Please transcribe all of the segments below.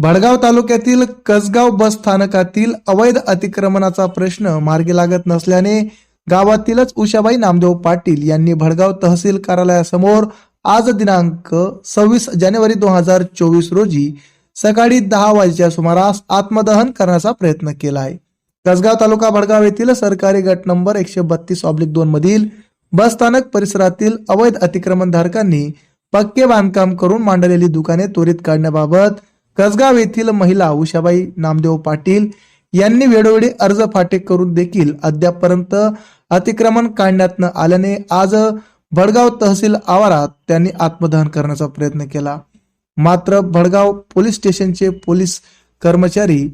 भडगाव तालुक्यातील कसगाव बस स्थानकातील अवैध अतिक्रमणाचा प्रश्न मार्गी लागत नसल्याने गावातीलच उषाबाई नामदेव पाटील यांनी भडगाव तहसील कार्यालयासमोर आज दिनांक सव्वीस जानेवारी दोन हजार चोवीस रोजी सकाळी दहा वाजेच्या सुमारास आत्मदहन करण्याचा प्रयत्न केला आहे. कसगाव तालुका भडगाव येथील सरकारी गट नंबर एकशे बत्तीस ऑब्लिक दोन मधील बस स्थानक परिसरातील अवैध अतिक्रमणधारकांनी पक्के बांधकाम करून मांडलेली दुकाने त्वरित काढण्याबाबत कसगाव येथील महिला उषाबाई नामदेव पाटील यांनी वेळोवेळी अर्ज फाटे करून देखील अद्यापपर्यंत अतिक्रमण काढण्यात न आल्याने आज भडगाव तहसील आवारात त्यांनी आत्मदहन करण्याचा प्रयत्न केला. मात्र भडगाव पोलीस स्टेशनचे पोलीस कर्मचारी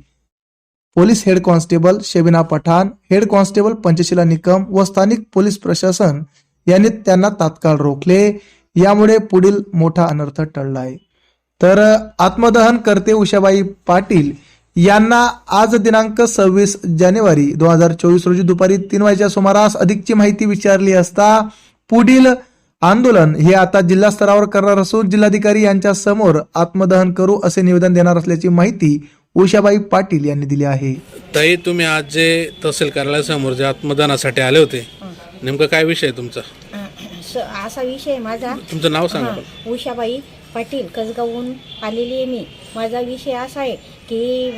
police head constable Shebina Pathan head constable Panchshila Nikam व स्थानिक पोलीस प्रशासन यांनी त्यांना तात्काळ रोखले. यामुळे पुढील मोठा अनर्थ टळला आहे तर आत्मदहन करते उषाबाई पाटील यांना आज दिनांक सव्वीस जानेवारी दोन हजार चोवीस रोजी दुपारी तीन वाजेच्या सुमारास अधिकची माहिती विचारली असता पुढील आंदोलन हे आता जिल्हा स्तरावर करणार असून जिल्हाधिकारी यांच्या समोर आत्मदहन करू असे निवेदन देणार असल्याची माहिती उषाबाई पाटील यांनी दिली आहे. ताई तुम्ही आज जे तहसील कार्यालयासमोर जे आत्मदानासाठी आले होते नेमकं काय विषय तुमचा? असा विषय आहे माझा. तुमचं नाव सांगा. उषाबाई पाटील कसगावहून आलेली आहे मी. माझा विषय असा आहे की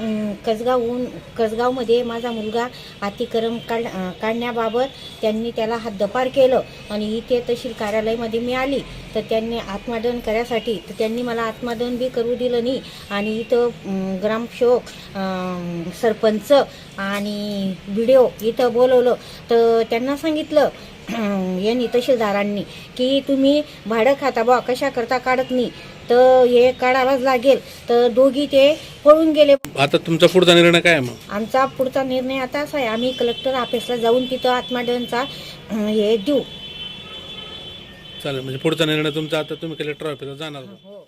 कसगावहून कसगावमध्ये माझा मुलगा अतिक्रम काढ काढण्याबाबत त्यांनी त्याला हद्दपार केलं आणि इथे तहसील कार्यालयामध्ये मी आली. तर त्यांनी आत्मदहन करायसाठी तर त्यांनी मला आत्मदहन बी करू दिलं नाही. आणि इथं ग्रामशोक ग्रामसेवक सरपंच आणि व्हिडिओ इथं बोलवलं. तर त्यांना सांगितलं यांनी तहसीलदारांनी की तुम्ही भाडं खाता बा कशा करता काढत नाही? तर हे काढावाच लागेल. तर दोघी ते पळून गेले. आता तुमचा पुढचा निर्णय काय आहे मग? आमचा पुढचा निर्णय आता असा आहे. आम्ही कलेक्टर ऑफिसला जाऊन तिथं आत्माडनचा हे देऊ. चालेल म्हणजे पुढचा निर्णय तुमचा. आता तुम्ही कलेक्टर ऑफिसला जाणार हो.